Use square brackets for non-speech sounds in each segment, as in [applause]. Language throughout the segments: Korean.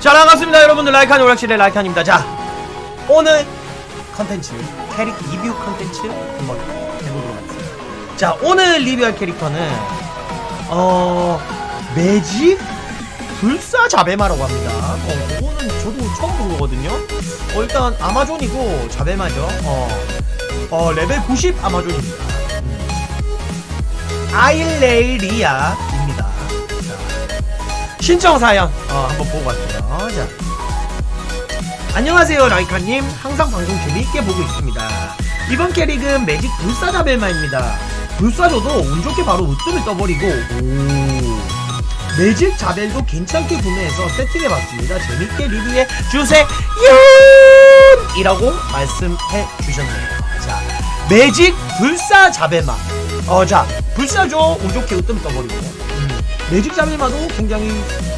자 반갑습니다 여러분들. 라이칸 오락실의 라이칸입니다. 자 오늘 컨텐츠 캐릭 리뷰 컨텐츠 한번 해보도록 하겠습니다. 자 오늘 리뷰할 캐릭터는 어 매직 불사 자베마라고 합니다. 어 그거는 저도 처음 본 거거든요. 어 일단 아마존이고 자베마죠. 어, 어 레벨 90 아마존입니다. 음. 아일레이리아입니다 자 신청 사연. 어, 한번 보고 갈게요. 자. 안녕하세요 라이카님. 항상 방송 재미있게 보고 있습니다. 이번 캐릭은 매직 불사자벨마입니다. 불사조도 운 좋게 바로 으뜸을 떠버리고 오. 매직 자벨도 괜찮게 구매해서 세팅해봤습니다. 재밌게 리뷰해 주세요! 이라고 말씀해 주셨네요. 자 매직 불사자벨마. 어자 불사조 운 좋게 으뜸을 떠버리고. 음, 매직 자벨마도 굉장히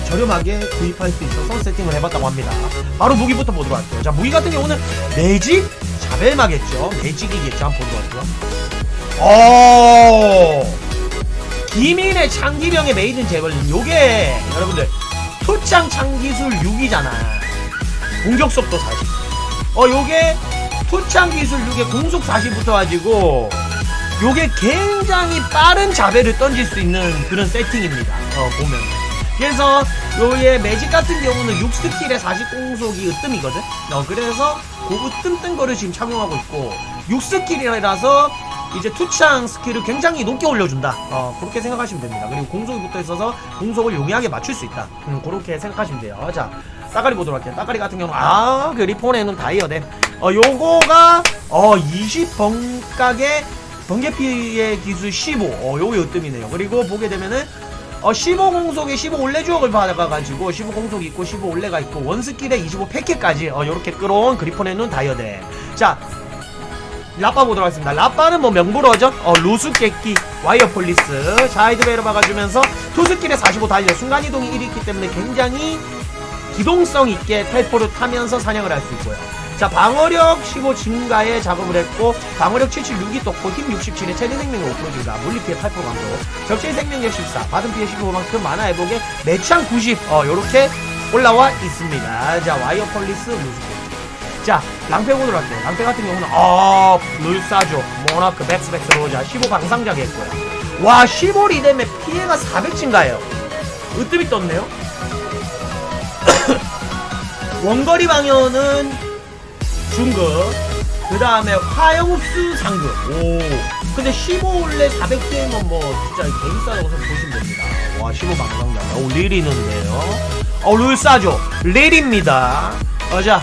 저렴하게 구입할 수 있어서 세팅을 해봤다고 합니다. 바로 무기부터 보도록 할게요. 자, 무기 같은 경우는 매직 자벨마겠죠. 매직이겠죠. 한번 보도록 할게요. 오! 기민의 창기병의 메이든 제벌린. 요게, 여러분들, 투창 창기술 6이잖아. 공격 속도 40. 어, 요게, 투창 기술 6에 공속 40 붙어가지고, 요게 굉장히 빠른 자벨을 던질 수 있는 그런 세팅입니다. 어, 보면. 그래서 요의 매직 같은 경우는 6스킬에 40 공속이 으뜸이거든. 어, 그래서 그 으뜸 뜬 거를 지금 착용하고 있고 6스킬이라서 이제 투창 스킬을 굉장히 높게 올려준다. 어, 그렇게 생각하시면 됩니다. 그리고 공속이 붙어 있어서 공속을 용이하게 맞출 수 있다. 음, 그렇게 생각하시면 돼요. 자, 따까리 보도록 할게요. 따까리 같은 경우는 아, 그 리폰에는 다이어댐. 어, 요거가 어 20번각의 번개 피해 기술 15. 어, 요게 으뜸이네요. 그리고 보게 되면은 어, 15 공속에 15 올레 주옥을 받아가지고 15 공속이 있고 15 올레가 있고 원스킬에 25 패키까지 어, 요렇게 끌어온 그리폰의 눈 다이어데 자 라빠 보도록 하겠습니다. 라빠는 뭐 명불허죠 어, 루스 깨끼 와이어 폴리스. 자이드베이로 박아주면서 투스킬에 45 달려. 순간이동이 1이 있기 때문에 굉장히 기동성 있게 텔포를 타면서 사냥을 할 수 있고요 자 방어력 15 증가에 작업을 했고 방어력 76이 떴고 힘 67에 최대 생명력 5% 증가 물리 피해 8% 감소. 적실 생명력 14 받은 피해 15만큼 만화 회복에 매창 90 어, 요렇게 올라와 있습니다. 자 와이어 폴리스 루스케 자 랑페 보도록 할게요. 랑페 같은 경우는 어 룰사조 모나크 백스백스 로자 15 방상자게 했고요. 와 15 리뎀에 피해가 400 증가해요. 으뜸이 떴네요. [coughs] 원거리 방어는 중급 그 다음에 화염흡수 상급. 오. 근데 15올레 400개면 뭐 진짜 개비싸다고 보시면 됩니다. 와 15 방송장 오 릴이는데요. 어 룰 싸죠. 릴입니다. 어자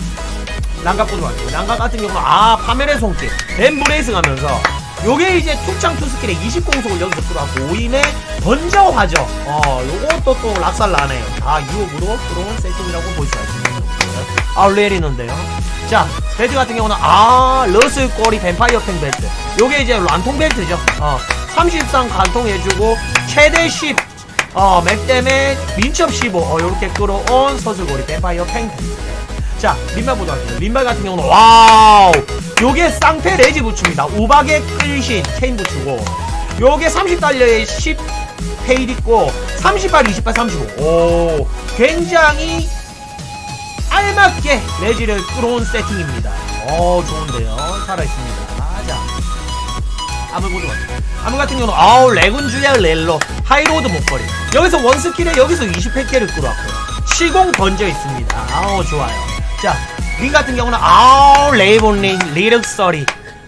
랑각 보도록 할게요 랑각 같은 경우는 아 파멸의 손길. 엠브레이스 가면서. 요게 이제 툭창 투 스킬에 20공속을 여기서 끌어왔고 5인의 번저 화죠. 어 요것도 또 락살 나네요. 아 유혹으로 들어온 세팅이라고 볼 수가 있습니다 아 릴이는데요. 자 벨트 같은 경우는 아 러스 꼬리 뱀파이어 탱 벨트. 요게 이제 란통 벨트죠. 어 30상 관통해주고 최대 10 어, 맥댐에 민첩 15 어, 요렇게 끌어온 서술고리 뱀파이어 탱 자 린발 보도록 할게요 린발 같은 경우는 와우! 요게 쌍패 레지 붙입니다. 우박에 끌신 체인 붙이고 요게 30달러에 10 페일 있고 38, 28, 35 오 굉장히 알맞게 레지를 끌어온 세팅입니다. 어 좋은데요. 살아있습니다. 자 암을 보도록 할게요. 암 같은 경우는 아우 레군주야 렐로 하이로드 목걸이 여기서 원스킬에 여기서 20팩계를 끌어왔고요. 시공 던져 있습니다. 아우 좋아요. 자 링 같은 경우는 아우 레이본 링 리륵 서리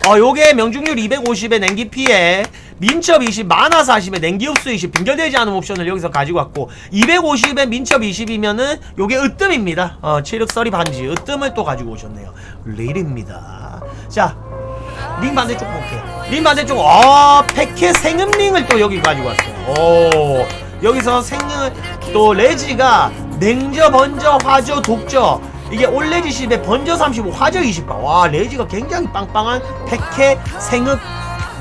어 요게 명중률 250에 냉기 피해 민첩 20 만화 40에 냉기 흡수 20 빙결되지 않은 옵션을 여기서 가지고 왔고 250에 민첩 20이면은 요게 으뜸입니다. 어 체력 서리 반지 으뜸을 또 가지고 오셨네요. 릴입니다. 자링 반대쪽 볼게요. 링 반대쪽 어 패켓 생음링을 또 여기 가지고 왔어요. 오 여기서 생을 또 레지가 냉저 번저 화저 독저 이게 올레지 10에 번저 35 화저 20바 와 레지가 굉장히 빵빵한 백해 생읍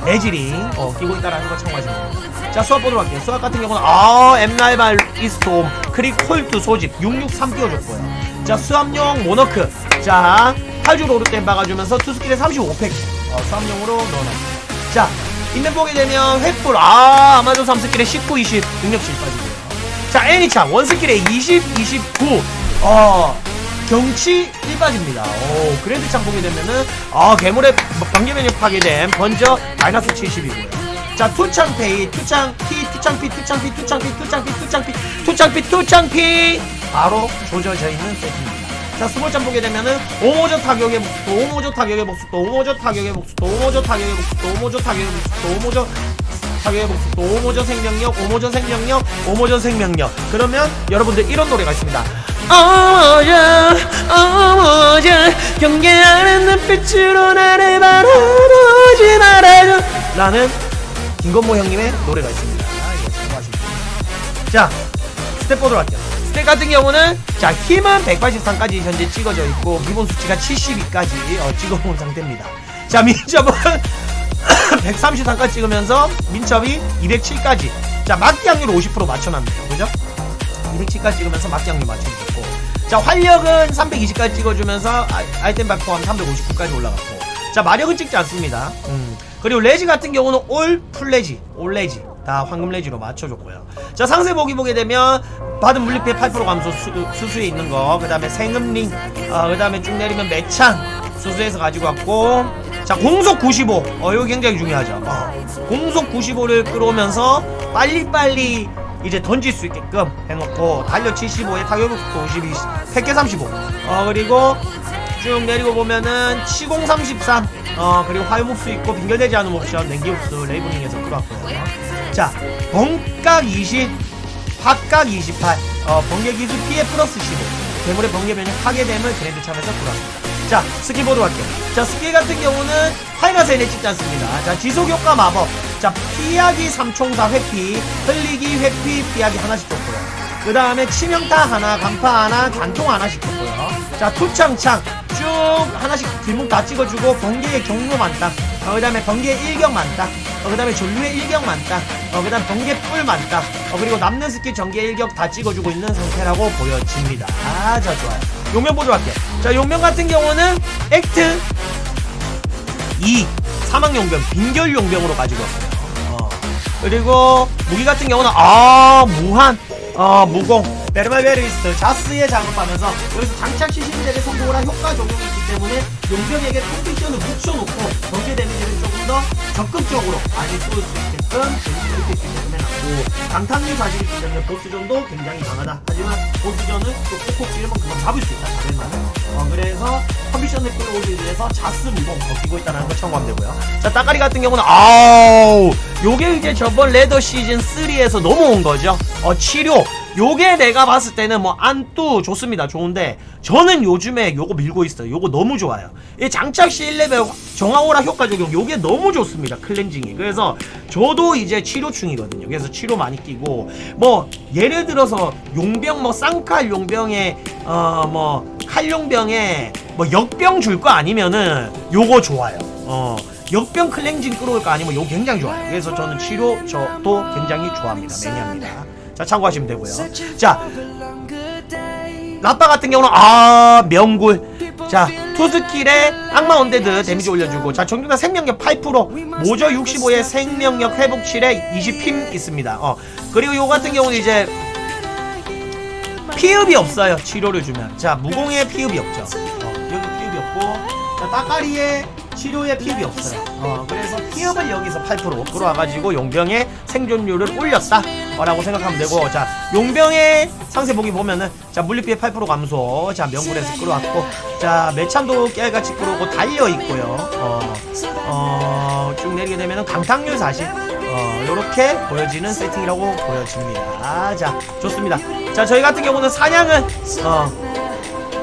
레지링. 어, 끼고 있다라는 걸 참고하시면 됩니다. 자 수압 보도록 할게요. 수압 같은 경우는 아 엠날발 이스톰 크릭 콜트 소집 663 띄워줬고요. 자 수압용 모너크. 자 탈주로 오르템 박아주면서 투스킬에 35팩. 어, 수압용으로 넣어놨습니다 자 인맥 보게 되면 횃불. 아 아마존 3스킬에 19, 20 능력치 빠지고요 자 애니창. 원스킬에 20, 29 어 경치 1바지입니다. 오 그랜드 창 보게 되면은 아 괴물의 방계 면역 파괴됨 번져 마이너스 70이고요. 자 투창페이 투창피 투창피 투창피 투창피 투창피 투창피 투창피 투창피 바로 조져져 있는 세트입니다. 자 스몰장 보게 되면은 오모저 타격의 목수도 오모저 타격의 목수도 오모저 타격의 목수도 오모저 타격의 목수도 오모저 타격의 목수도 오모저 타격의 목수도 오모저 생명력 오모저 생명력 오모저 생명력 그러면 여러분들 이런 노래가 있습니다 어모저 어모저 경계하는 눈빛으로 나를 바라보지 말아줘. 라는 김건모 형님의 노래가 있습니다. 아, 예, 참고하시면 됩니다. 자 스텝 보도록 할게요. 스텝 같은 경우는 자 힘은 183까지 현재 찍어져 있고 기본 수치가 72까지 어, 찍어본 상태입니다. 자 민첩은 [coughs] 133까지 찍으면서 민첩이 207까지. 자 막기 확률 50% 맞춰놨네요. 그죠? 207까지 찍으면서 막기 확률 맞춰주셨고. 자 활력은 320까지 찍어주면서 아, 아이템 발 포함 359까지 올라갔고. 자 마력은 찍지 않습니다. 음. 그리고 레지 같은 경우는 올 풀레지 올 레지. 다 황금 레지로 맞춰줬고요. 자 상세 보기 보게 되면 받은 물리피해 8% 감소 수, 수수에 있는 거그 다음에 생음링 어, 그 다음에 쭉 내리면 매창 수수에서 가지고 왔고. 자 공속 95 어 이거 굉장히 중요하죠. 어, 공속 95를 끌어오면서 빨리빨리 이제 던질 수 있게끔 해놓고 달력 75에 타격 속도 52 팩계 35어 그리고 쭉 내리고 보면은 치공 33 어 그리고 화염흡수 있고 빙결되지 않은 옵션 냉기흡수 레이블링에서 끌어왔고요. 자 번각 20 확각 28 어, 번개 기술 피해 플러스 15 괴물의 번개 면역 파괴됨을 그랜드 참에서 끌어왔습니다. 자 스킬보드 갈게요. 자 스킬 같은 경우는 하이가세에 찍지 않습니다. 자 지속 효과 마법 자 피하기 3총사 회피 흘리기 회피 피하기 하나씩 줬고요. 그 다음에 치명타 하나 간파 하나 관통 하나씩 줬고요. 자 투창창 쭉 하나씩 뒷목 다 찍어주고 번개의 경로 만땅 어, 그 다음에 번개의 일격 만땅 어, 그 다음에 전류의 일격 만땅 어, 그 다음 번개 뿔 만땅 어, 그리고 남는 스킬 전개 일격 다 찍어주고 있는 상태라고 보여집니다. 아자 좋아요. 용면 보조 할게요. 자 용면 같은 경우는 액트 2 사망 용병 빈결 용병으로 가지고 왔어요 어. 그리고 무기 같은 경우는 아 무한 어 무공. 베르마베리스트 자스에 작업하면서 여기서 장착 시신들의 성공을 한 효과 적용이 있기 때문에 용병에게 컨디션을 묻혀놓고 전개 데미지를 조금 더 적극적으로 많이 쏠수 있게끔 수 있기 때문에 낫고 강탄류 사실이 있기 때문에 보스전도 굉장히 강하다. 하지만 보스전은 또 찌르면 그만 잡을 수 있다. 자벨만 어 그래서 컨디션을 끌어오기 위해서 자스 무공 버티고 있다는 걸 참고하면 되고요 자 따까리 같은 경우는 아우 요게 이제 저번 레더 시즌 3에서 넘어온 거죠. 어 치료 요게 내가 봤을 때는 뭐 안뚜 좋습니다. 좋은데 저는 요즘에 요거 밀고 있어요. 요거 너무 좋아요. 이 장착 시 1레벨 정화오라 효과 적용 요게 너무 좋습니다. 클렌징이. 그래서 저도 이제 치료 중이거든요. 그래서 치료 많이 끼고 뭐 예를 들어서 용병 뭐 쌍칼 용병에 어뭐 칼용병에 뭐 역병 줄 거 아니면은 요거 좋아요. 어 역병 클렌징 끌어올 거 아니면 요거 굉장히 좋아요. 그래서 저는 치료 저도 굉장히 좋아합니다. 매니아입니다 자 참고하시면 되고요. 자 라빠 같은 경우는 아 명굴 자 투스킬에 악마 언데드 데미지 올려주고 자 정규다 생명력 8% 모저 65에 생명력 회복 7에 20핌 있습니다. 어 그리고 요 같은 경우는 이제 피읍이 없어요 치료를 주면. 자 무공에 피읍이 없죠. 어, 여기 피읍이 없고 자 따까리에 치료에 피읍이 없어요 어 그래서 피읍을 여기서 8% 끌어와가지고 용병의 생존율을 올렸다 어, 라고 생각하면 되고 자 용병의 상세 보기 보면은 자 물리피해 8% 감소 자 명굴에서 끌어왔고 자 매참도 깨알같이 끌어오고 달려있고요 어, 어 쭉 내리게 되면은 강탕률 40 어, 요렇게 보여지는 세팅이라고 보여집니다. 자, 좋습니다. 자, 저희 같은 경우는 사냥은, 어,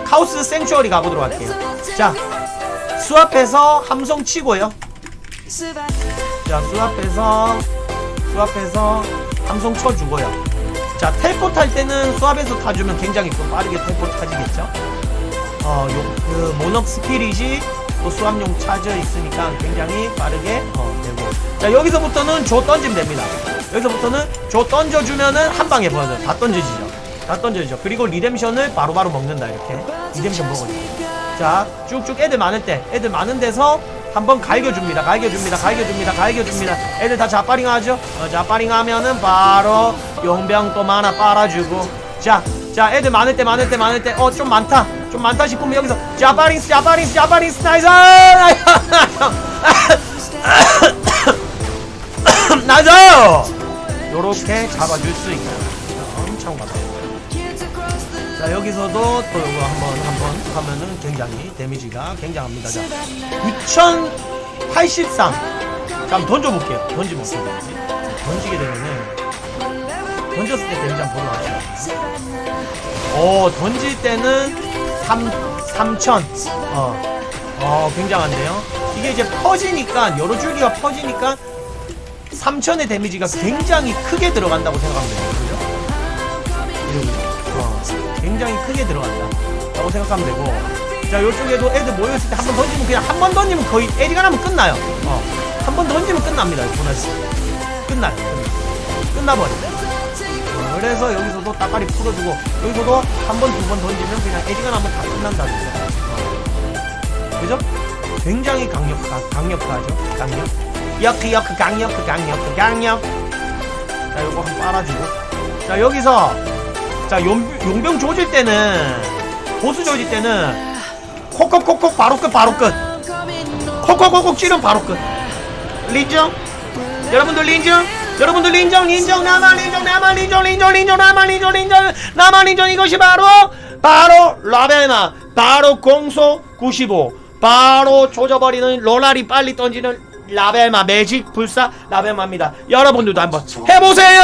카오스 생츄어리 가보도록 할게요. 자, 수앞에서 함성 치고요. 자, 수앞에서, 수앞에서 함성 쳐주고요. 자, 텔포 탈 때는 수압에서 타주면 굉장히 좀 빠르게 텔포 타지겠죠? 어, 요, 그, 모넉 스피릿이 또 수압용 차져 있으니까 굉장히 빠르게, 어, 되고. 자, 여기서부터는 조 던지면 됩니다. 여기서부터는 조 던져주면은 한 방에 보여줘요. 다 던져지죠. 다 던져지죠. 그리고 리뎀션을 바로바로 먹는다, 이렇게. 리뎀션 먹어줘. 자, 쭉쭉 애들 많을 때, 애들 많은 데서 한번 갈겨줍니다. 갈겨줍니다. 갈겨줍니다. 갈겨줍니다. 애들 다 자빠링 하죠? 어, 자빠링 하면은 바로 용병 또 하나 빨아주고 자, 자, 애들 많을 때, 많을 때, 많을 때, 어, 좀 많다. 좀 많다 싶으면 여기서, 자파린스, 자파린스, 자파린스, 나이스! 나이스! 요렇게 잡아줄 수 있다. 엄청 가다. 자, 여기서도 또 요거 한번, 한번 하면은 굉장히 데미지가 굉장합니다. 자, 9083. 자, 한번 던져볼게요. 되지? 던지게 되면은, 던졌을 때 데미지 한번 보러 가시죠. 어, 던질 때는 3, 3000. 어, 어, 굉장한데요? 이게 이제 퍼지니까, 여러 줄기가 퍼지니까 3000의 데미지가 굉장히 크게 들어간다고 생각하면 되거든요. 어, 굉장히 크게 들어간다. 라고 생각하면 되고. 자, 요쪽에도 애들 모여있을 때 한 번 던지면 그냥 한 번 던지면 거의 에리가 나면 끝나요. 어, 한 번 던지면 끝납니다. 보나씨. 끝나요. 끝나. 끝나버려. 어, 그래서 여기서도 따까리 풀어주고 여기서도 한 번 두 번 던지면 그냥 에디가 나면 다 끝난다는 거. 어. 그죠? 굉장히 강력 강력하죠. 강력. 여크 여크 강력 그 강력 그 강력. 자 요거 한번 빨아주고. 자 여기서 자 용, 용병 조질 때는 보스 조질 때는 콕콕콕콕 바로 끝 바로 끝. 콕콕콕콕 찌르면 바로 끝. 리죠? 여러분들 인정? 여러분들 인정 인정 나만 인정 나만 인정 인정 인정 나만 인정 인정 나만 인정 이것이 바로 바로 라벨마 바로 공소 95 바로 조져버리는 로라리 빨리 던지는 라벨마 매직 불사 라벨마입니다 여러분들도 한번 해보세요